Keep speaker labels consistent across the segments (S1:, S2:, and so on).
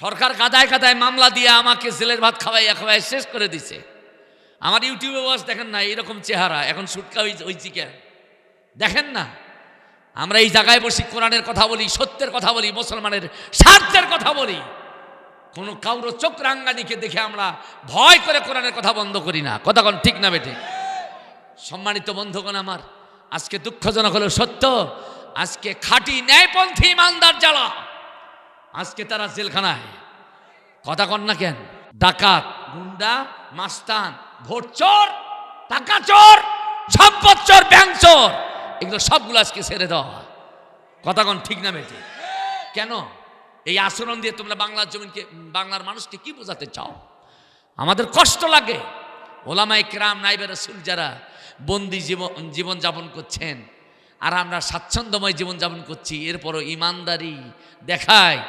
S1: সরকার কাদায় কাদায় মামলা দিয়ে আমাকে জেলের ভাত খাওয়াইয়া খাওয়াই শেষ করে দিছে। আমার ইউটিউবে বস দেখেন না এরকম চেহারা, এখন সুটকা হয়েছি কেন? দেখেন না? আমরা এই জায়গায় বসি, কোরআনের কথা বলি, সত্যের কথা বলি, মুসলমানের স্বার্থের কথা বলি। কোনো কাউরো চোখ রাঙ্গানিকে দেখে আমরা ভয় করে কোরআনের কথা বন্ধ করি না। কথা কোন ঠিক না বেটে সম্মানিত বন্ধুগণ আমার, আজকে দুঃখজনক হলো সত্য, আজকে খাঁটি ন্যায়পন্থী ইমানদার জ্বালা। আজকে তারা জেলখানায়। কথা কন না কেন? ডাকাত, গুন্ডা, মাস্তান ভোট চোর, টাকা চোর, সম্পদ চোর, ব্যাংক চোর, এগুলো সবগুলো আজকে ছেড়ে দেওয়া কথা কন ঠিক না বেটে কেন? এই আচরণ দিয়ে তোমরা বাংলার জমিনকে, বাংলার মানুষকে কি বোঝাতে চাও? আমাদের কষ্ট লাগে। ওলামাই কেরাম নাইবের রসুল যারা বন্দি জীবন জীবনযাপন করছেন, আর আমরা স্বাচ্ছন্দ্যময় জীবনযাপন করছি, এরপরও ইমানদারি দেখায়।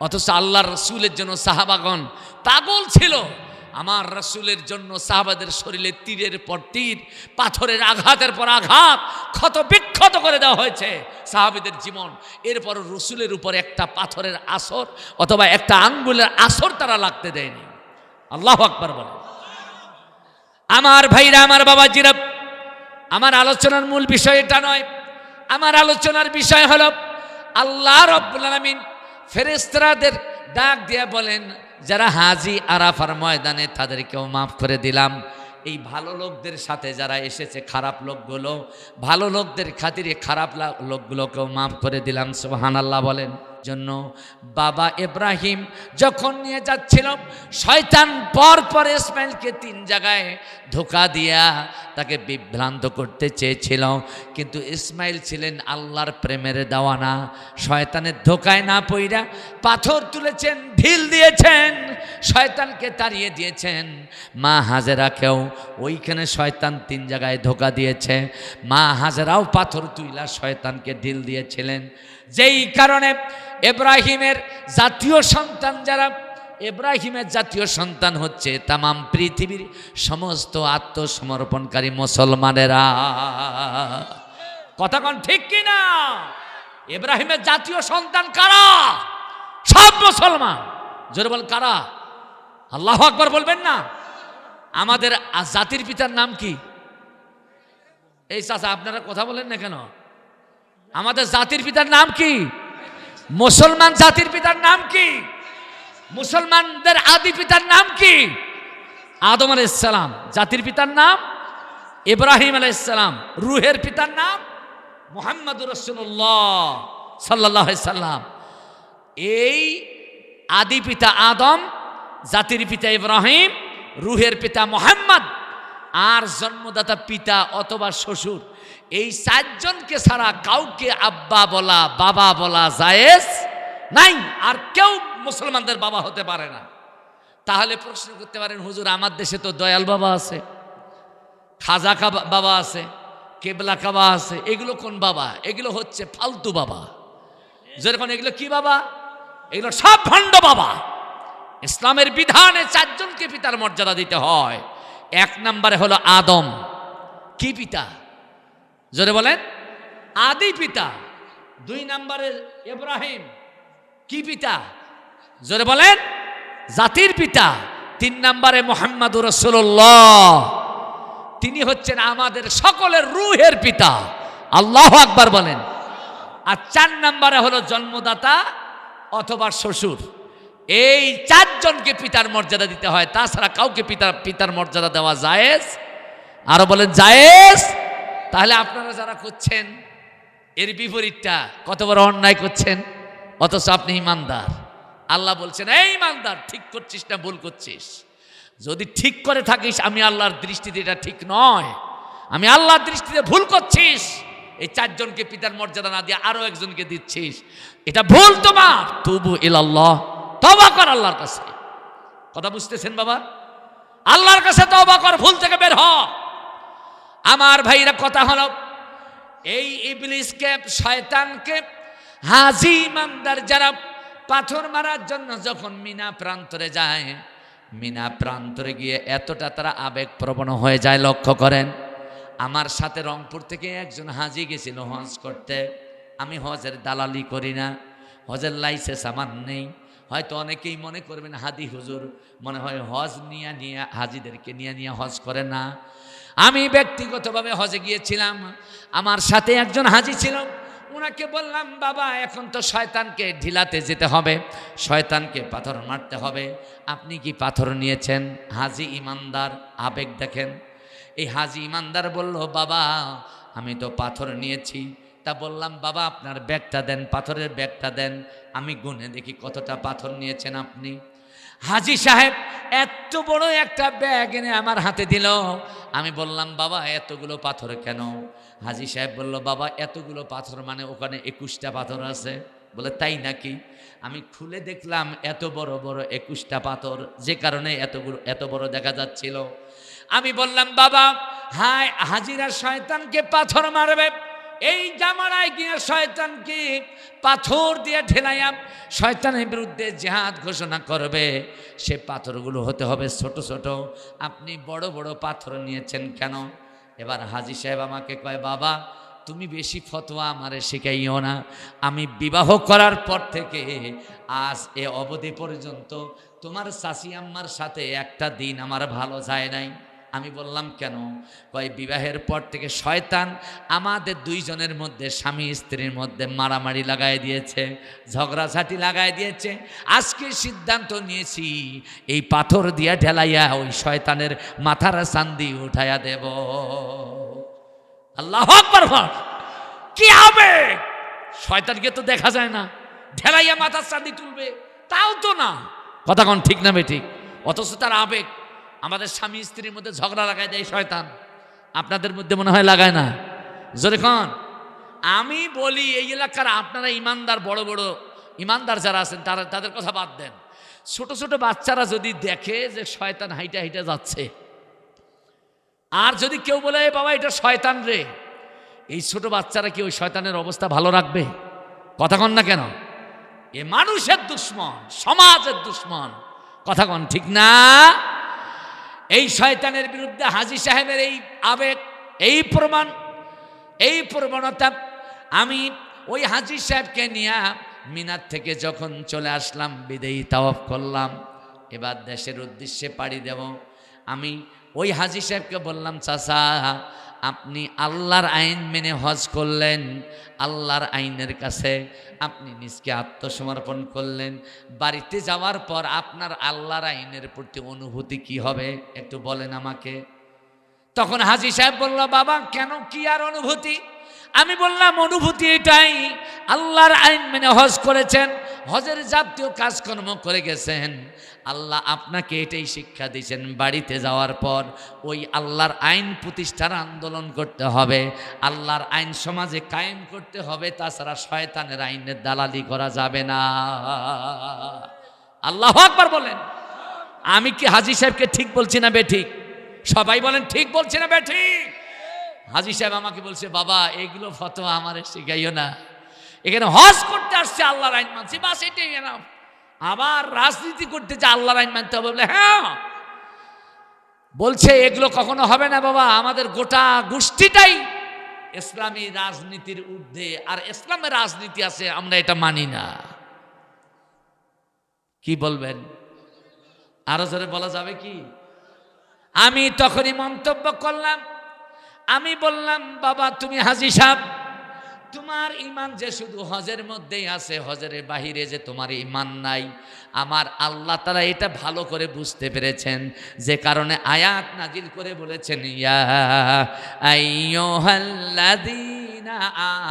S1: অথচ আল্লাহর রসুলের জন্য সাহাবাগণ পাগল ছিল। আমার রসুলের জন্য সাহাবাদের শরীরে তীরের পর তীর, পাথরের আঘাতের পর আঘাত, ক্ষত বিক্ষত করে দেওয়া হয়েছে সাহাবিদের জীবন। এরপর রসুলের উপর একটা পাথরের আসর অথবা একটা আঙ্গুলের আসর তারা লাগতে দেয়নি। আল্লাহ আকবর বলে। আমার ভাইরা, আমার বাবাজিরা, আমার আলোচনার মূল বিষয় এটা নয়। আমার আলোচনার বিষয় হল, আল্লাহ আলমিন ফেরেস্তাদের ডাক দিয়ে বলেন, যারা হাজি আরাফার ময়দানে তাদেরকেও মাফ করে দিলাম। এই ভালো লোকদের সাথে যারা এসেছে, খারাপ লোকগুলো, ভালো লোকদের খাতিরে খারাপ লোকগুলোকেও মাফ করে দিলাম। সব আল্লাহ বলেন। জন্য। বাবা ইব্রাহিম যখন নিয়ে যাচ্ছিল শয়তান পর পর ইসমাইলকে তিন জায়গায় ধোকা দিয়া তাকে বিভ্রান্ত করতে চেয়েছিল। কিন্তু ইসমাইল ছিলেন আল্লাহর প্রেমের দেওয়ানা। শয়তানের ধোকায় না পইরা পাথর তুলেছেন, ঢিল দিয়েছেন, শয়তানকে তাড়িয়ে দিয়েছেন। মা হাজেরাকেও ওইখানে শয়তান তিন জায়গায় ধোকা দিয়েছে। মা হাজেরাও পাথর তুইলা শয়তানকে ঢিল দিয়েছিলেন। যেই কারণে এব্রাহিমের জাতীয় সন্তান যারা, এব্রাহিমের জাতীয় সন্তান হচ্ছে তামাম পৃথিবীর সমস্ত আত্মসমর্পণকারী মুসলমানেরা। কথা কোন ঠিক কিনা? এব্রাহিমের জাতীয় সন্তান কারা? সব মুসলমান। জোরে বল, কারা? আল্লাহ আকবর বলবেন না? আমাদের জাতির পিতার নাম কি? এই চাচা, আপনারা কথা বলেন না কেন? আমাদের জাতির পিতার নাম কি? মুসলমান জাতির পিতার নাম কি? মুসলমানদের আদি পিতার নাম কি? আদম আলাইসালাম জাতির পিতার নাম ইব্রাহিম আলাইসালাম রুহের পিতার নাম মোহাম্মদ রসুল্লাহ সাল্লাহ সাল্লাম। এই আদি পিতা আদম, জাতির পিতা ইব্রাহিম, রুহের পিতা মোহাম্মদ, আর জন্মদাতা পিতা অথবা শ্বশুর। এই চারজনকে ছাড়া কাউকে আব্বা বলা, বাবা বলা জায়েজ নাই, আর কেউ মুসলমানদের বাবা হতে পারে না। তাহলে প্রশ্ন করতে পারেন, হুজুর, আমার দেশে তো দয়াল বাবা আছে, খাজা বাবা আছে, কেবলা কাবা আছে, এগুলো কোন বাবা? এগুলো হচ্ছে ফালতু বাবা। যেরকম এগুলো কি বাবা? এগুলো সব ভণ্ড বাবা। ইসলামের বিধানে চারজনকে পিতার মর্যাদা দিতে হয়। এক নম্বরে হলো আদম। কি পিতা? জোরে বলেন। আদি পিতা, দুই নম্বরে ইব্রাহিম কি পিতা? জোরে বলেন। জাতির পিতা, তিন নম্বরে মোহাম্মদ রসুল্লাহ তিনি হচ্ছেন আমাদের সকলের রুহের পিতা। আল্লাহ আকবার বলেন। আর চার নম্বরে হলো জন্মদাতা অথবা শ্বশুর। এই চারজনকে পিতার মর্যাদা দিতে হয়, তাছাড়া কাউকে পিতার পিতার মর্যাদা দেওয়া জায়েজ। আরও বলেন, জায়েজ। তাহলে আপনারা যারা করছেন এর বিপরীতটা কত বড় অন্যায় করছেন? অথচ আপনি ইমানদার। আল্লাহ বলছেন, এই ইমানদার, ঠিক করছিস না, ভুল করছিস। যদি ঠিক করে থাকিস, আমি আল্লাহর দৃষ্টিতে এটা ঠিক নয়। আমি আল্লাহর দৃষ্টিতে ভুল করছিস। এই চারজনকে পিতার মর্যাদা না দিয়ে আরও একজনকে দিচ্ছিস। এটা ভুল তোমার। তবু ইলাল্লাহ তবা কর আল্লাহর কাছে। কথা বুঝতেছেন বাবা? আল্লাহর কাছে তবা কর, ভুল থেকে বের হ। আমার ভাইরা কথা হলো, এই ইবলিসকে, শয়তানকে, হাজি ইমানদার যারা পাথর মারার জন্য যখন মিনা প্রান্তরে যায়, মিনা প্রান্তরে গিয়ে এতটা তারা আবেগ প্রবণ হয়ে যায়, লক্ষ্য করেন, আমার সাথে রংপুর থেকে একজন হাজি গেছিল হজ করতে, আমি হজের দালালি করি না, হজের লাইসেন্স আমার নেই, হয়তো অনেকেই মনে করবেন, হাদি হুজুর, মনে হয় হজ নিয়ে নিয়ে, হাজিদেরকে নিয়ে নিয়ে হজ করে না আমি ব্যক্তিগতভাবে হজে গিয়েছিলাম। আমার সাথে একজন হাজি ছিল। ওনাকে বললাম, বাবা, এখন তো শয়তানকে ঢিলাতে যেতে হবে, শয়তানকে পাথর মারতে হবে। আপনি কি পাথর নিয়েছেন? হাজি ইমানদার, আবেগ দেখেন। এই হাজি ইমানদার বলল, বাবা, আমি তো পাথর নিয়েছি। তা বললাম, বাবা, আপনার ব্যাগটা দেন, পাথরের ব্যাগটা দেন। আমি গুনে দেখি কতটা পাথর নিয়েছেন আপনি। হাজি সাহেব, এত বড় একটা ব্যাগ এনে আমার হাতে দিল। আমি বললাম, বাবা, এতগুলো পাথর কেন? হাজি সাহেব বলল, বাবা, এতগুলো পাথর মানে ওখানে একুশটা পাথর আছে। বলে, তাই নাকি? আমি খুলে দেখলাম, এত বড় বড় একুশটা পাথর, যে কারণে এতগুলো, এত বড় দেখা যাচ্ছিল। আমি বললাম, বাবা, হায়, হাজিরা শয়তানকে পাথর মারবে। এই জামানায় গিয়ে শয়তানকে পাথর দিয়ে ঢেলাইয়া শয়তানের বিরুদ্ধে জেহাদ ঘোষণা করবে। সে পাথরগুলো হতে হবে ছোট ছোট। আপনি বড় বড় পাথর নিয়েছেন কেন? এবার হাজি সাহেব আমাকে কয়, বাবা, তুমি বেশি ফতোয়া আমারে শিখাইও না। আমি বিবাহ করার পর থেকে আজ এ অবধি পর্যন্ত তোমার শাশি আম্মার সাথে একটা দিন আমার ভালো যায় নাই। আমি বললাম, কেন? কয়, বিবাহের পর থেকে শয়তান আমাদের দুইজনের মধ্যে, স্বামী স্ত্রীর মধ্যে মারামারি লাগাই দিয়েছে, ঝগড়াঝাটি লাগাই দিয়েছে। আজকে সিদ্ধান্ত নিয়েছি, এই পাথর দিয়া ঢেলাইয়া ওই শয়তানের মাথার চান্দি উঠাইয়া দেব। আল্লাহ কি হবে? শয়তানকে তো দেখা যায় না। ঢেলাইয়া মাথার চাঁদি তুলবে, তাও তো না। কথা কোন, ঠিক না বে ঠিক অথচ তার আবেগ আমাদের স্বামী স্ত্রীর মধ্যে ঝগড়া লাগায় দেয় শয়তান। আপনাদের মধ্যে মনে হয় লাগায় না? জোরে খান আমি বলি, এই এলাকার আপনারা ইমানদার, বড় বড় ইমানদার যারা আছেন, তারা, তাদের কথা বাদ দেন। ছোট ছোট বাচ্চারা যদি দেখে যে শয়তান হাইটা হাইটা যাচ্ছে, আর যদি কেউ বলে, "এ বাবা, এটা শয়তান রে। এই ছোট বাচ্চারা কি ওই শয়তানের অবস্থা ভালো রাখবে? কথা কন না কেন? এ মানুষের দুশ্মন, সমাজের দুশ্মন। কথা কন, ঠিক না? এই শয়তানের বিরুদ্ধে হাজি সাহেবের এই আবেগ, এই প্রমাণ, এই প্রবণতা, আমি ওই হাজি সাহেবকে নিয়ে মিনার থেকে যখন চলে আসলাম, বিদেয়ী তাওয়াফ করলাম, এবার দেশের উদ্দেশ্যে পাড়ি দেব। আমি ওই হাজি সাহেবকে বললাম, চাচা, আপনি আল্লাহর আইন মেনে হজ করলেন, আল্লাহর আইনের কাছে আপনি নিজকে আত্মসমর্পণ করলেন। বাড়িতে যাওয়ার পর আপনার আল্লাহর আইনের প্রতি অনুভূতি কি হবে একটু বলেন আমাকে? তখন হাজি সাহেব বলল, বাবা, কেন কি আর অনুভূতি? আমি বললাম, অনুভূতি এটাই, আল্লাহর আইন মেনে হজ করেছেন, হজের জাতীয় কাজকর্ম করে গেছেন। আল্লাহ আপনাকে এটাই শিক্ষা দিয়েছেন, বাড়িতে যাওয়ার পর ওই আল্লাহর আইন প্রতিষ্ঠার আন্দোলন করতে হবে, আল্লাহর আইন সমাজে কায়েম করতে হবে, তাছাড়া শয়তানের আইনের দালালি করা যাবে না। আল্লাহ আকবার বলেন। আমি কি হাজি সাহেবকে ঠিক বলছি না বে ঠিক? সবাই বলেন, ঠিক বলছে না বে ঠিক? হাজি সাহেব আমাকে বলছে, বাবা, এগুলো ফতোয়া আমার শিখাইও না। এখানে হজ করতে আসছে আল্লাহর আইন মানছি, বাস এটাই না আবার রাজনীতি করতে যে আল্লাহর আইন মানতে হবে, বলে হ্যাঁ। বলছে, এগুলো কখনো হবে না বাবা, আমাদের গোটা গোষ্ঠীটাই ইসলামী রাজনীতির ঊর্ধ্বে, আর ইসলামের রাজনীতি আছে, আমরা এটা মানি না। কি বলবেন? আরও জোরে বলা যাবে কি? আমি তখনই মন্তব্য করলাম, আমি বললাম, বাবা, তুমি হাজি সাহেব তোমার ইমান যে শুধু হজের মধ্যেই আছে, হজের বাহিরে যে তোমার ইমান নাই। আমার আল্লাহ তারা এটা ভালো করে বুঝতে পেরেছেন। যে কারণে আয়াত নাজিল করে বলেছেন, ইয়া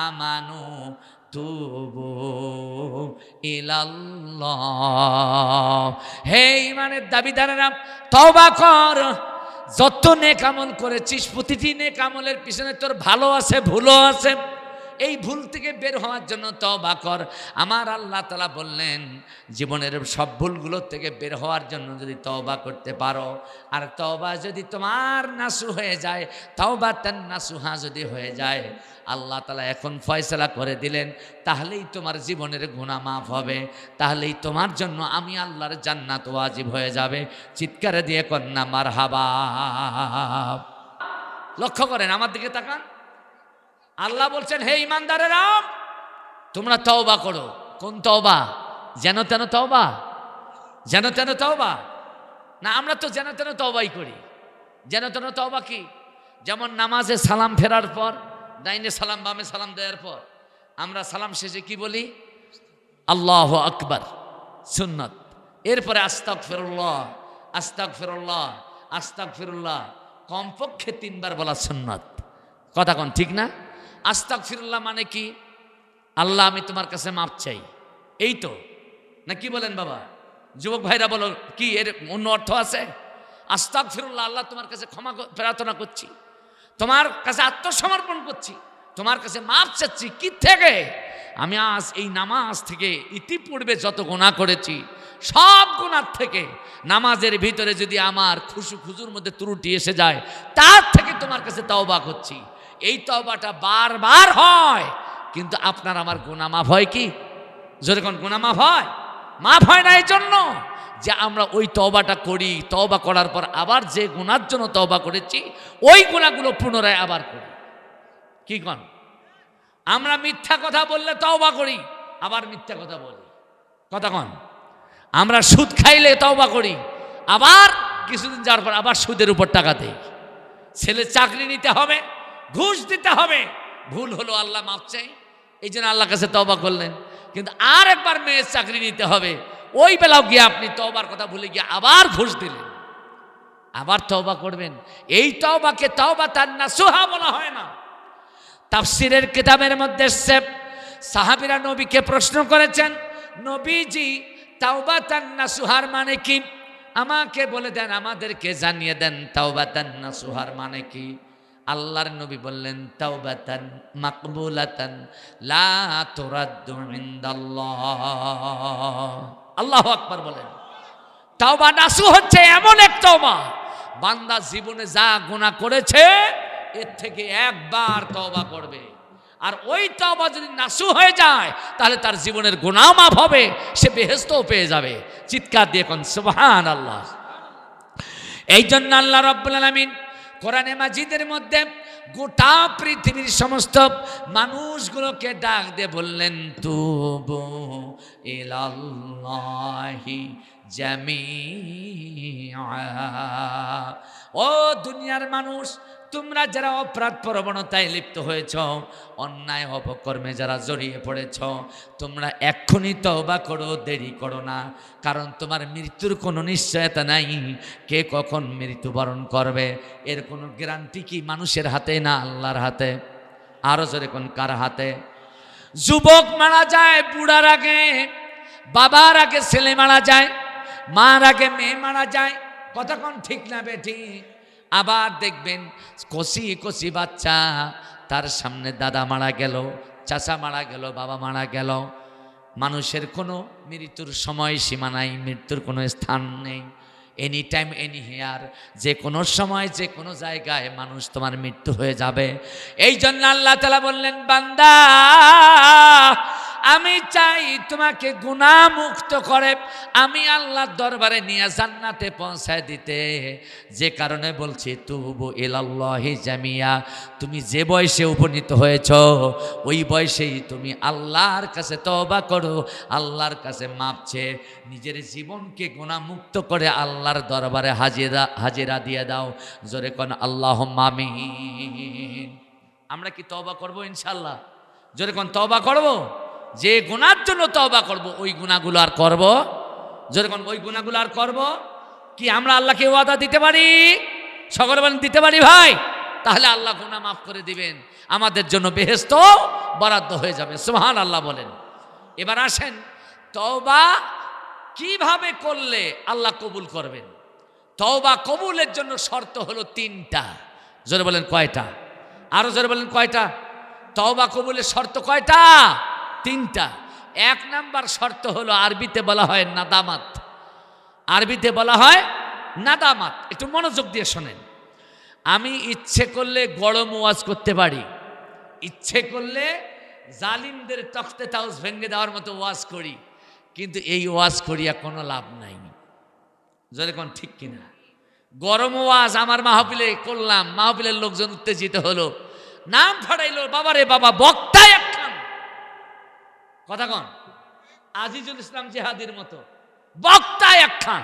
S1: আমানু তুবু ইলাল্লাহ। হে ইমানের দাবিদারেরা, তওবা কর। যত নেক আমল করেছিস, প্রতিটি নেক আমলের পিছনে তোর ভালো আছে, ভুলও আছে। এই ভুল থেকে বের হওয়ার জন্য তবা কর। আমার আল্লাহ তালা বললেন, জীবনের সব ভুলগুলোর থেকে বের হওয়ার জন্য যদি তবা করতে পারো, আর তবা যদি তোমার নাসু হয়ে যায় তবা তার নাসুহা যদি হয়ে যায়, আল্লাহ তালা এখন ফয়সলা করে দিলেন, তাহলেই তোমার জীবনের গুণা মাফ হবে, তাহলেই তোমার জন্য আমি আল্লাহর জান্নাত ওয়াজিব হয়ে যাবে। চিৎকারে দিয়ে কন্যা মার হাবা লক্ষ্য করেন, আমার দিকে তাকান। আল্লাহ বলছেন, হে ইমানদারের ইমানদারেরা তোমরা তওবা করো। কোন তওবা? যেন তেন তওবা? যেন তেন তওবা? না, আমরা তো যেন তেন তওবাই করি। যেন তেন তওবা কি? যেমন নামাজে সালাম ফেরার পর, ডাইনে সালাম, বামে সালাম দেওয়ার পর, আমরা সালাম শেষে কি বলি? আল্লাহ আকবার, সুন্নত। এরপরে আস্তাক ফেরুল্লাহ আস্তাক ফেরুল্লাহ আস্তাক ফেরুল্লাহ কমপক্ষে তিনবার বলা সুন্নত। কথা কন, ঠিক না? আস্তাক ফিরুল্লাহ মানে কি? আল্লাহ, আমি তোমার কাছে মাপ চাই। এই তো। না, কি বলেন বাবা? যুবক ভাইরা বলো, কি এর অন্য অর্থ আছে? আস্তাক ফিরুল্লাহ আল্লাহ তোমার কাছে ক্ষমা প্রার্থনা করছি। তোমার কাছে আত্মসমর্পণ করছি। তোমার কাছে মাপ চাচ্ছি। কি থেকে? আমি আজ এই নামাজ থেকে ইতিপূর্বে যত গোনা করেছি, সব গুণার থেকে নামাজের ভিতরে যদি আমার খুশু খুজুর মধ্যে ত্রুটি এসে যায়, তার থেকে তোমার কাছে তওবা করছি। এই তওবাটা বারবার হয়। কিন্তু আপনার আমার গুণা মাফ হয় কি? কোন গুণা মাফ হয়? মাফ হয় না এই জন্য যে আমরা ওই তওবাটা করি তবা করার পর আবার যে গুণার জন্য তওবা করেছি, ওই গুণাগুলো পুনরায় আবার করি। কি কন? আমরা মিথ্যা কথা বললে তওবা করি, আবার মিথ্যা কথা বলি। কথা কন? আমরা সুদ খাইলে তওবা করি, আবার কিছুদিন যাওয়ার পর আবার সুদের উপর টাকা দেই। ছেলে চাকরি নিতে হবে ঘুষ দিতে হবে। ভুল হলো আল্লাহ মাপ চাই এই জন্য আল্লাহ কাছে তওবা করলেন। কিন্তু আর একবার মেয়ের চাকরি নিতে হবে। ওই বেলাও গিয়ে আপনি তওবার কথা ভুলে গিয়ে আবার ঘুষ দিলেন। আবার তওবা করবেন। এই তওবাকে তওবা তার না সোহা বলা হয় না। তাফসিরের কিতাবের মধ্যে এসছে, সাহাবিরা নবীকে প্রশ্ন করেছেন, নবীজি, তাওবা তান্না সুহার মানে কি? আমাকে বলে দেন, আমাদেরকে জানিয়ে দেন, তাওবা তান্না সুহার মানে কি? আল্লাহর নবী বললেন, তাওবাতান মাকবুলাতান লা তুরাদ্দু ইনদাল্লাহ। আল্লাহু আকবার বলেন। তাওবা নাসু হচ্ছে এমন এক তওবা। বান্দা জীবনে যা গুনাহ করেছে, এর থেকে একবার তওবা করবে। আর ওই তওবা যদি নাসু হয়ে যায়, তাহলে তার জীবনের গুনাহ মাফ হবে, সে বেহেশতও পেয়ে যাবে। চিৎকার দিয়ে কোন সুবহান আল্লাহ এই জন্য আল্লাহ রব্বুল আলামিন কোরআনে মাজিদের মধ্যে গোটা পৃথিবীর সমস্ত মানুষগুলোকে ডাক দিয়ে বললেন তুবু ইলাল্লাহি জামিআ। ও দুনিয়ার মানুষ, তোমরা যারা অপরাধ প্রবণতায় লিপ্ত হয়েছ, অন্যায় অপকর্মে যারা জড়িয়ে পড়েছ, তোমরা এক্ষুনি তওবা করো, দেরি করো না, কারণ তোমার মৃত্যুর কোনো নিশ্চয়তা নাই। কে কখন মৃত্যুবরণ করবে? এর কোনো গ্যারান্টি কি মানুষের হাতে না আল্লাহর হাতে? আরও জোরে কোন কার হাতে? যুবক মারা যায়, বুড়ার আগে, বাবার আগে ছেলে মারা যায়, মার আগে মেয়ে মারা যায়। কতক্ষণ ঠিক না বেঠি? আবার দেখবেন কষি কষি বাচ্চা, তার সামনে দাদা মারা গেল, চাচা মারা গেল, বাবা মারা গেল। মানুষের কোনো মৃত্যুর সময় সীমা নাই, মৃত্যুর কোনো স্থান নেই। এনি টাইম এনি হেয়ার যে কোনো সময় যে কোনো জায়গায় মানুষ তোমার মৃত্যু হয়ে যাবে। এই জন্য আল্লাহ তালা বললেন, বান্দা আমি চাই তোমাকে গুণামুক্ত করে, আমি আল্লাহর দরবারে নিয়ে জান্নাতে পৌঁছায় দিতে। যে কারণে বলছি, তুবু ইলাল্লাহি জামিয়া। তুমি যে বয়সে উপনীত হয়েছ, ওই বয়সেই তুমি আল্লাহর কাছে তওবা করো, আল্লাহর কাছে মাপছে নিজের জীবনকে গুণামুক্ত করে আল্লাহর দরবারে হাজিরা হাজিরা দিয়ে দাও। জোরে কোন আল্লাহ মামিন আমরা কি তওবা করব ইনশাল্লাহ জোরে কোন, তওবা করব? যে গুণার জন্য তওবা করব, ওই গুণাগুলো আর করব? জোরে কোন ওই গুণাগুলো আর করব? কি আমরা আল্লাহকে ওয়াদা দিতে পারি? সকলে দিতে পারি ভাই। তাহলে আল্লাহ গুনাহ মাফ করে দিবেন। আমাদের জন্য বেহেস্ত বরাদ্দ হয়ে যাবে। সুবহান আল্লাহ বলেন। এবার আসেন, তওবা কীভাবে করলে আল্লাহ কবুল করবেন? তওবা কবুলের জন্য শর্ত হলো তিনটা। জোরে বলেন, কয়টা? আরও জোরে বলেন, কয়টা? তওবা কবুলের শর্ত কয়টা? তিনটা। এক নাম্বার শর্ত হলো আরবিতে বলা হয় নাদামাত। আরবিতে বলা হয় নাদামাত। একটু মনোযোগ দিয়ে শোনেন। আমি ইচ্ছে করলে গরম ওয়াজ করতে পারি। ইচ্ছে করলে জালিমদের তখতে তাউস ভেঙে দেওয়ার মতো ওয়াজ করি। কিন্তু এই ওয়াজ করিয়া কোনো লাভ নাই। কোন ঠিক কিনা? গরম ওয়াজ আমার মাহফিলে করলাম। মাহফিলের লোকজন উত্তেজিত হলো। নাম ফাড়াইলো, বাবারে বাবা, বক্তায় একখান কথা কন। আজিজুল ইসলাম জেহাদির মতো। বক্তা একখান।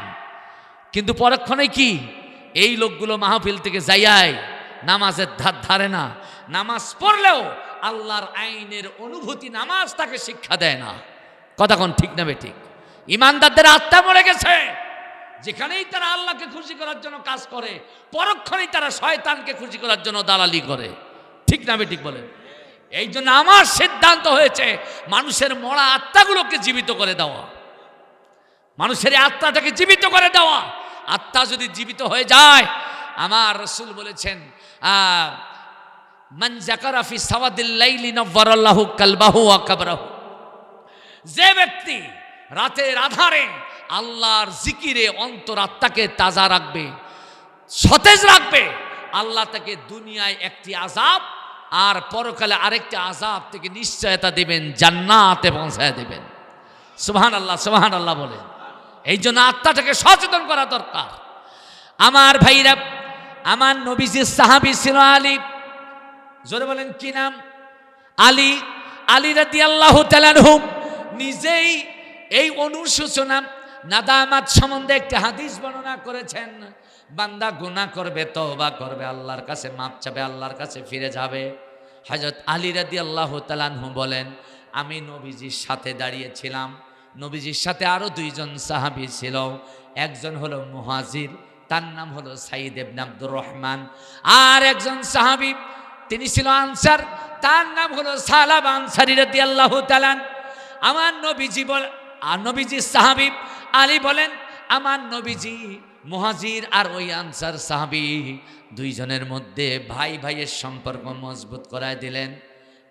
S1: কিন্তু পরক্ষণে কি? এই লোকগুলো মাহফিল থেকে যাইয়ায় নামাজের ধার ধারে না। নামাজ পড়লেও আল্লাহর আইনের অনুভূতি নামাজ তাকে শিক্ষা দেয় না। কথাক্ষণ ঠিক না ঠিক ইমানদারদের আত্মা মরে গেছে। যেখানেই তারা আল্লাহকে খুশি করার জন্য কাজ করে, পরক্ষণেই তারা শয়তানকে খুশি করার জন্য দালালি করে। ঠিক না ঠিক বলেন? এই জন্য আমার সিদ্ধান্ত হয়েছে, মানুষের মরা আত্মাগুলোকে জীবিত করে দেওয়া। মানুষের আত্মাটাকে জীবিত করে দেওয়া। আত্মা যদি জীবিত হয়ে যায়, আমার রসুল বলেছেন মান জাকারাফি সাওয়াদিল্লাইলি নব্বরাল্লাহু কালবাহু আকাবরাহু যে ব্যক্তি রাতের আধারে আল্লাহর জিকিরে অন্তর আত্মাকে তাজা রাখবে, সতেজ রাখবে, আল্লাহ তাকে দুনিয়ায় একটি আজাব আর পরকালে আরেকটি আজাব থেকে নিশ্চয়তা দিবেন, জান্নাতে পৌঁছায় দেবেন। সুবহান আল্লাহ সুবহান আল্লাহ বলেন। এই জন্য আত্মাটাকে সচেতন করা দরকার। আমার ভাইরা, আমার নবীজির সাহাবি ছিল আলী। জোরে বলেন, কি নাম? আলী। আলী রাদি আল্লাহ তালানহুম নিজেই এই অনুশোচনা, নাদামাত সম্বন্ধে একটি হাদিস বর্ণনা করেছেন। বান্দা গুনাহ করবে, তওবা করবে, আল্লাহর কাছে মাপ চাবে, আল্লাহর কাছে ফিরে যাবে। হজরত আলী রাদি আল্লাহ তালানহু বলেন, আমি নবীজির সাথে দাঁড়িয়েছিলাম। নবীজির সাথে আরও দুইজন সাহাবী ছিল। একজন হলো মুহাজির, তার নাম হলো সাইদ ইবনে আব্দুর রহমান। আর একজন সাহাবী, তিনি ছিল আনসার, তার নাম হলো সালাব আনসারি রাদি আল্লাহ তালান আমার নবীজি বল আর নবীজি সাহাবি আলী বলেন, আমার নবীজি মুহাজির আর ওই আনসার সাহাবি দুইজনের মধ্যে ভাই ভাইয়ের সম্পর্ক মজবুত করায় দিলেন।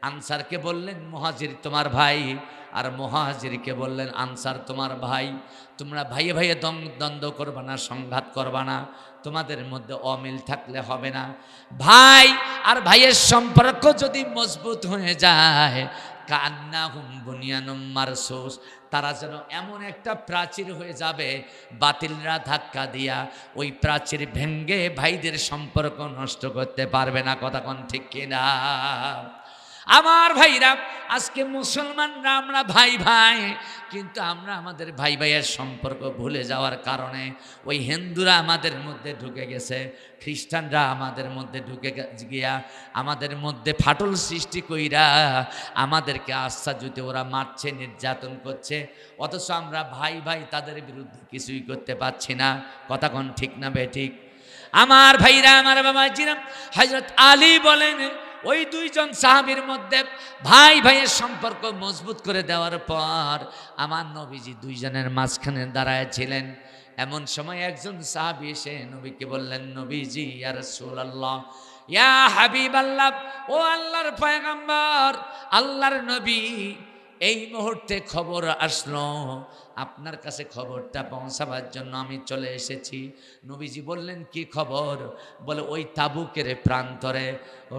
S1: আনসারকে বললেন, মুহাজির তোমার ভাই। আর মুহাজিরকে বললেন, আনসার তোমার ভাই। তোমরা ভাইয়ে ভাইয়ে দ্বন্দ্ব করবা না, সংঘাত করবা না। তোমাদের মধ্যে অমিল থাকলে হবে না। ভাই আর ভাইয়ের সম্পর্ক যদি মজবুত হয়ে যায় কান্না হুম বুনিয়ানুম মারসুস। তারা যেন এমন একটা প্রাচীর হয়ে যাবে, বাতিলরা ধাক্কা দিয়া ওই প্রাচীর ভেঙ্গে ভাইদের সম্পর্ক নষ্ট করতে পারবে না। কথা কোন ঠিক কিনা? আমার ভাইরা, আজকে মুসলমানরা আমরা ভাই ভাই, কিন্তু আমরা আমাদের ভাই ভাইয়ের সম্পর্ক ভুলে যাওয়ার কারণে ওই হিন্দুরা আমাদের মধ্যে ঢুকে গেছে, খ্রিস্টানরা আমাদের মধ্যে ঢুকে গিয়া আমাদের মধ্যে ফাটল সৃষ্টি কইরা আমাদেরকে আশ্চা জুতে ওরা মারছে, নির্যাতন করছে, অথচ আমরা ভাই ভাই তাদের বিরুদ্ধে কিছুই করতে পারছি না। কথা কোন ঠিক না বে ঠিক? আমার ভাইরা, আমার বাবা জিরাম হজরত আলী বলেন ওই দুইজন সাহাবির মধ্যে ভাই ভাইয়ের সম্পর্ক মজবুত করে দেওয়ার পর আমার নবীজি দুইজনের মাঝখানে দাঁড়ায় ছিলেন এমন সময় একজন সাহাবি এসে নবীকে বললেন, নবীজি আর রাসূলুল্লাহ, ইয়া হাবিব আল্লাহ ও আল্লাহর পয়গম্বর, আল্লাহর নবী এই মুহূর্তে খবর আসলো। আপনার কাছে খবরটা পৌঁছাবার জন্য আমি চলে এসেছি। নবীজি বললেন, কি খবর? বলে, ওই তাবুকের প্রান্তরে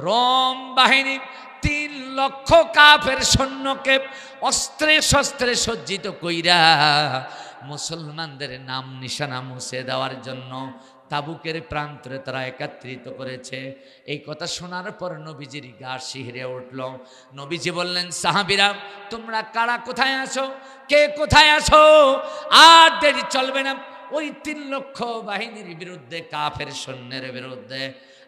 S1: রোম বাহিনী তিন লক্ষ কাফের সৈন্যকে অস্ত্রে শস্ত্রে সজ্জিত কইরা মুসলমানদের নাম নিশানা মুছে দেওয়ার জন্য তাবুকের প্রান্তরে তারা একত্রিত করেছে। এই কথা শোনার পর নবীজির গা শিহরে উঠল। নবীজি বললেন, সাহাবিরা, তোমরা কারা কোথায় আছো? কে কোথায় আছো? আর দেরি চলবে না। ওই তিন লক্ষ বাহিনীর বিরুদ্ধে, কাফের সৈন্যের বিরুদ্ধে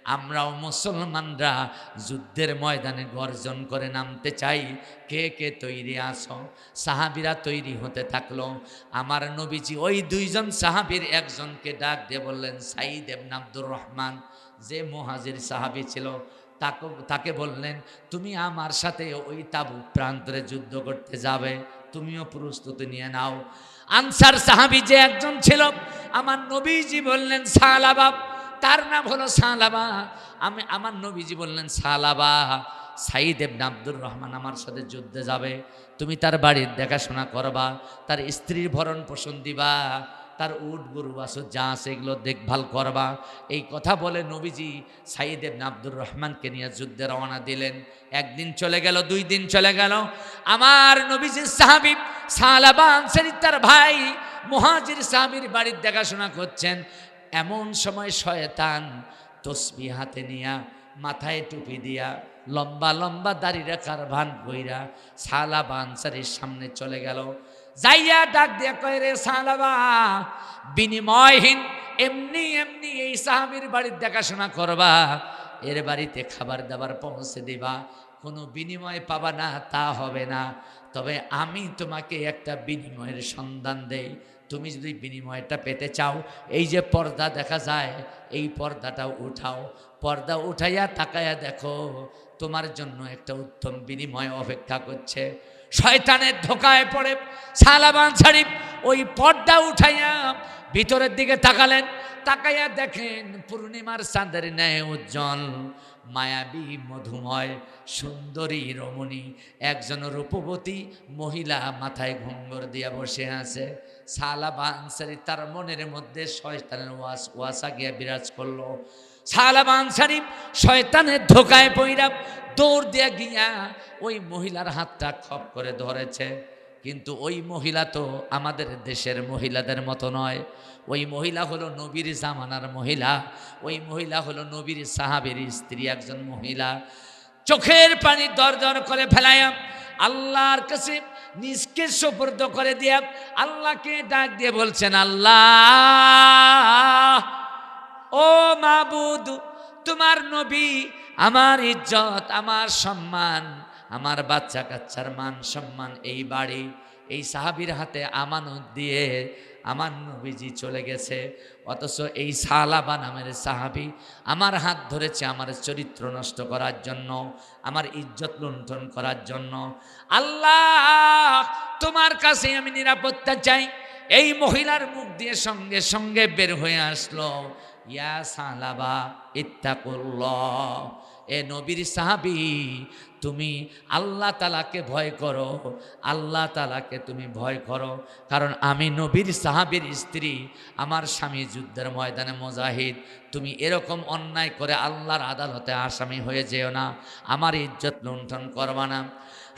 S1: আমরাও মুসলমানরা যুদ্ধের ময়দানে গর্জন করে নামতে চাই। কে কে তৈরি আসো সাহাবিরা তৈরি হতে থাকল। আমার নবীজি ওই দুইজন সাহাবির একজনকে ডাক দিয়ে বললেন, সাইদ এবন আব্দুর রহমান। যে মহাজির সাহাবি ছিল, তাকে তাকে বললেন, তুমি আমার সাথে ওই তাবু প্রান্তরে যুদ্ধ করতে যাবে। তুমিও প্রস্তুতি নিয়ে নাও। আনসার সাহাবি যে একজন ছিল, আমার নবীজি বললেন সালাবা তার নাম হলো সালাবা। আমি, আমার নবীজি বললেন, সালাবা, সাইদ এবনে আব্দুর রহমান আমার সাথে যুদ্ধে যাবে। তুমি তার বাড়ির দেখাশোনা করবা, তার স্ত্রীর ভরণ পোষণ দিবা, তার উট, গরু বাসু যা আছে এগুলো দেখভাল করবা। এই কথা বলে নবীজি সাইদ এবনে আব্দুর রহমানকে নিয়ে যুদ্ধে রওনা দিলেন। একদিন চলে গেল, দুই দিন চলে গেল। আমার নবীজির সাহাবি সালাবা আনসারি, তার ভাই মুহাজির সাহাবির বাড়ির দেখাশোনা করছেন। এমন সময় শয়তান তসবি হাতে নিয়া মাথায় টুপি দিয়া লম্বা লম্বা দাড়ি রাখার ভান সালা বানসারির সামনে চলে গেল। যাইয়া ডাক দিয়া কয় রে সালাবা বিনিময়হীন এমনি এমনি এই সাহাবির বাড়ির দেখাশোনা করবা, এর বাড়িতে খাবার দাবার পৌঁছে দিবা, কোনো বিনিময় পাবা না, তা হবে না। তবে আমি তোমাকে একটা বিনিময়ের সন্ধান দেই। তুমি যদি বিনিময়টা পেতে চাও, এই যে পর্দা দেখা যায়, এই পর্দাটা উঠাও। পর্দা উঠাইয়া তাকাইয়া দেখো, তোমার জন্য একটা উত্তম বিনিময় অপেক্ষা করছে। শয়তানের ধোকায় পড়ে সালাবান শরীফ ওই পর্দা উঠাইয়া ভিতরের দিকে তাকালেন। তাকাইয়া দেখেন পূর্ণিমার চাঁদের ন্যায় উজ্জ্বল, মায়াবী, মধুময়, সুন্দরী রমণী। একজন রূপবতী মহিলা মাথায় ঘুঙ্গর দিয়া বসে আছে। সালাবা আনসারি তার মনের মধ্যে শয়তানের ওয়াস, ওয়াসা গিয়া বিরাজ করল। সালাবা আনসারি শয়তানের ধোকায় পইরা দৌড় দিয়া গিয়া ওই মহিলার হাতটা খপ করে ধরেছে। কিন্তু ওই মহিলা তো আমাদের দেশের মহিলাদের মতো নয়। ওই মহিলা হলো নবীর জামানার মহিলা। ওই মহিলা হলো নবীর সাহাবের স্ত্রী একজন মহিলা। চোখের পানি দর দর করে ফেলায়াম আল্লাহর কাছে নিজকে সুপর্দ করে দিয়ে আল্লাহকে ডাক দিয়ে বলছেন, আল্লাহ, ও মাবুদ, তোমার নবী আমার ইজ্জত, আমার সম্মান, আমার বাচ্চা কাচ্চার মান সম্মান, এই বাড়ি, এই সাহাবির হাতে আমানত দিয়ে আমার নবীজি চলে গেছে। অথচ এই সালাবা নামের সাহাবি আমার হাত ধরেছে আমার চরিত্র নষ্ট করার জন্য, আমার ইজ্জত লুণ্ঠন করার জন্য। আল্লাহ, তোমার কাছে আমি নিরাপত্তা চাই। এই মহিলার মুখ দিয়ে সঙ্গে সঙ্গে বের হয়ে আসলো, ইয়া সালাবা, ইত্তাকুল্লাহ। এ নবীর সাহাবি, তুমি আল্লাহ তালাকে ভয় করো, আল্লাহ তালাকে তুমি ভয় করো। কারণ আমি নবীর সাহাবির স্ত্রী, আমার স্বামী যুদ্ধের ময়দানে মোজাহিদ। তুমি এরকম অন্যায় করে আল্লাহর আদালতে আসামি হয়ে যেও না, আমার ইজ্জত লুণ্ঠন করবা না।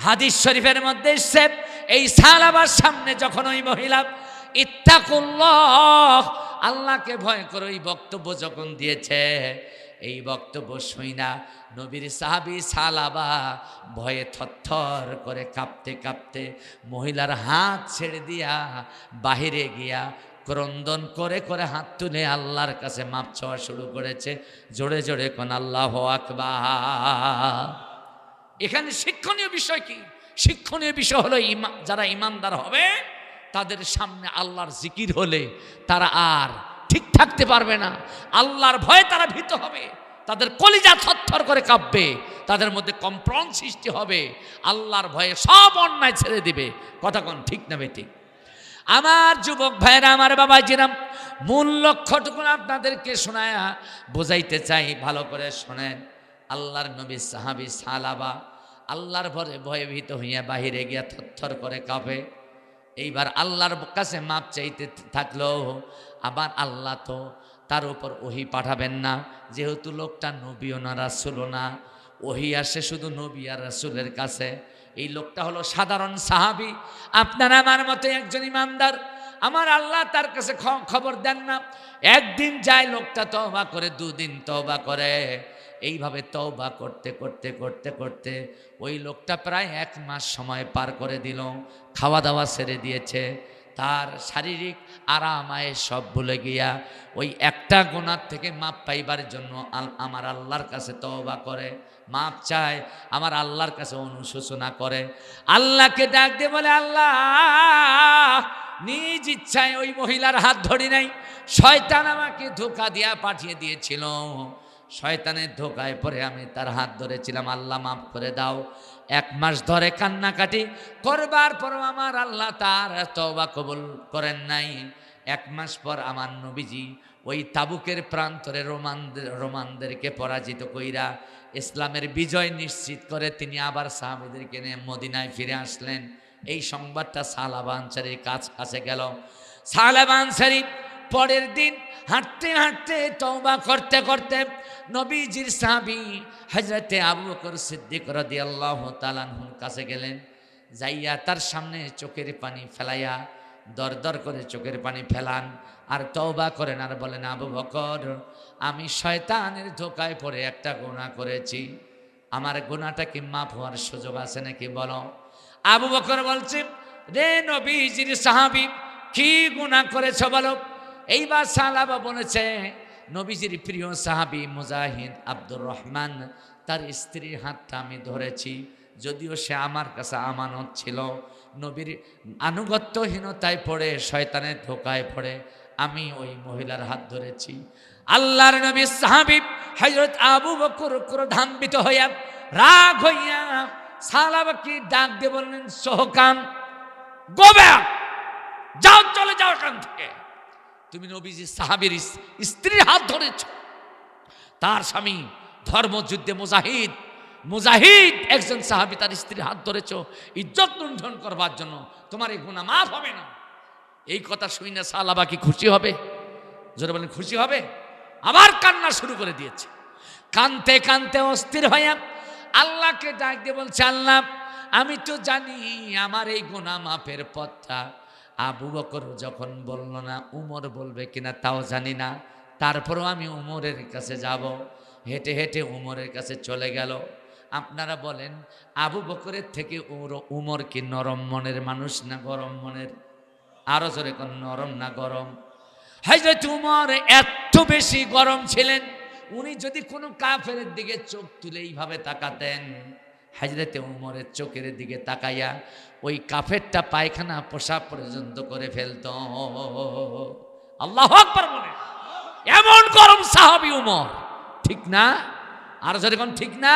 S1: হাদিস শরীফের মধ্যে এসছে, এই সালাবার সামনে যখন ওই মহিলা, ইত্তাকুল্লাহ আল্লাহকে ভয় করে ওই বক্তব্য যখন দিয়েছে এই বক্তব্য শুই না। নবীর সাহাবি সালাবা ভয়ে থরথর করে কাঁপতে কাঁপতে মহিলার হাত ছেড়ে দিয়া বাহিরে গিয়া ক্রন্দন করে করে হাত তুলে আল্লাহর কাছে মাপ চাওয়া শুরু করেছে। জোরে জোরে কোন আল্লাহ আকবার। এখানে শিক্ষণীয় বিষয় কি? শিক্ষণীয় বিষয় হলো ইমা যারা ইমানদার হবে, তাদের সামনে আল্লাহর জিকির হলে তারা আর ঠিক থাকতে পারবে না। আল্লাহর ভয়ে তারা ভীত হবে। তাদের কলিজা থরথর করে কাঁপবে। তাদের মধ্যে কম্প্রণ সৃষ্টি হবে। আল্লাহর ভয়ে সব অন্যায় ছেড়ে দিবে। কথা কোন ঠিক না বেটি? আমার যুবক ভাইরা আমার বাবা জিরাম মূল লক্ষ্যটুকু আপনাদেরকে শোনায়া বোঝাইতে চাই, ভালো করে শোনেন। আল্লাহর নবী সাহাবি সালাবা আল্লাহর ভরে ভয়ভীত হইয়া বাহিরে গিয়া থরথর করে কাঁপে। এইবার আল্লাহর কাছে মাপ চাইতে থাকল আবার আল্লাহ তো তার উপর ওহি পাঠাবেন না। যেহেতু লোকটা নবীও না, রাসুলও না। ওহি আসে শুধু নবী আর রাসুলের কাছে। এই লোকটা হলো সাধারণ সাহাবি। আপনার আমার মতো একজন ইমানদার। আমার আল্লাহ তার কাছে খবর দেন না। একদিন যায় লোকটা তওবা করে, দুদিন তওবা করে। এইভাবে তওবা করতে করতে করতে করতে ওই লোকটা প্রায় এক মাস সময় পার করে দিল। খাওয়া দাওয়া সেরে দিয়েছে। তার শারীরিক আরামায় সব ভুলে গিয়া ওই একটা গোনার থেকে মাপ পাইবার জন্য আমার আল্লাহর কাছে তওবা করে, মাপ চায়, আমার আল্লাহর কাছে অনুশোচনা করে। আল্লাহকে ডাক দিয়ে বলে, আল্লাহ, নিজ ইচ্ছায় ওই মহিলার হাত ধরি নাই। শয়তান আমাকে ধোকা দিয়া পাঠিয়ে দিয়েছিল। শয়তানের ধোকায় পরে আমি তার হাত ধরেছিলাম, আল্লাহ মাফ করে দাও। এক মাস ধরে কান্নাকাটি, করবার পর আমার আল্লাহ তার তওবা কবুল করেন নাই। এক মাস পর আমার নবীজি ওই তাবুকের প্রান্তরে রোমানদের, রোমানদেরকে পরাজিত কইরা ইসলামের বিজয় নিশ্চিত করে তিনি আবার সাহাবিদেরকে নিয়ে মদিনায় ফিরে আসলেন। এই সংবাদটা সালাবা আনসারির কাছ কাছে গেল। সালাবা আনসারি পরের দিন হাঁটতে হাঁটতে তওবা করতে করতে নবীজির সাহাবি হজরতে আবু বকর সিদ্দিক রাদিয়াল্লাহু তাআলার কাছে গেলেন, যাইয়া তার সামনে চোখের পানি ফেলাইয়া দর দর করে চোখের পানি ফেলান আর তওবা করেন আর বলেন, আবু বকর, আমি শয়তানের ধোকায় পড়ে একটা গুনাহ করেছি। আমার গুনাহটা কি মাফ হওয়ার সুযোগ আছে নাকি বলো? আবু বকর বলছে, রে নবীজির সাহাবি, কি গুনাহ করেছ বলো? এইবার সালাবা বলেছে নবীজির প্রিয় সাহাবি মুজাহিদ আব্দুর রহমান, তার স্ত্রীর হাতটা আমি ধরেছি, যদিও সে আমার কাছে আমানত ছিল। নবীর আনুগত্যহীনতায় পড়ে, শয়তানের ধোকায় পড়ে, আমি ওই মহিলার হাত ধরেছি। আল্লাহর নবী সাহাবি হযরত আবু বকর ক্রোধান্বিত হইয়া রাগ হইয়া সালাবাকে ডাক দিয়ে বললেন, সোহকান গো ব্যাক যাও, চলে যাও এখান থেকে। তুমি নবীজি সাহাবীর স্ত্রীর হাত ধরেছ। তার স্বামী ধর্মযুদ্ধে মুজাহিদ। মুজাহিদ একজন সাহাবী তার স্ত্রীর হাত ধরেছ। ইজ্জত লুণ্ঠন করবার জন্য তোমার এই গুণা মাফ হবে না। এই কথা শুই না সালাবা কি খুশি হবে? জোরে বলেন, খুশি হবে? আবার কান্না শুরু করে দিয়েছে। কানতে কানতে অস্থির হইয়া আল্লাহকে ডাক দিয়ে বলছে, আল্লাহ, আমি তো জানি আমার এই গুণা মাপের পথটা। আবু বকর যখন বলল না, উমর বলবে কিনা তাও জানি না। তারপরও আমি উমরের কাছে যাব। হেঁটে হেঁটে উমরের কাছে চলে গেল। আপনারা বলেন, আবু বকরের থেকে উমর- কি নরম মনের মানুষ না গরম মনের? আরও জোরে কোন, নরম না গরম? হজরত উমর এত বেশি গরম ছিলেন, উনি যদি কোনো কাফের দিকে চোখ তুলে এইভাবে তাকাতেন। হাজরতে উমরের চোখের দিকে তাকাইয়া ওই কাফেরটা পায়খানা, পোশাক পর্যন্ত করে ফেলত। আল্লাহ আকবার এমন গরম সাহাবি উমর। ঠিক না? আর যদি কোন ঠিক না?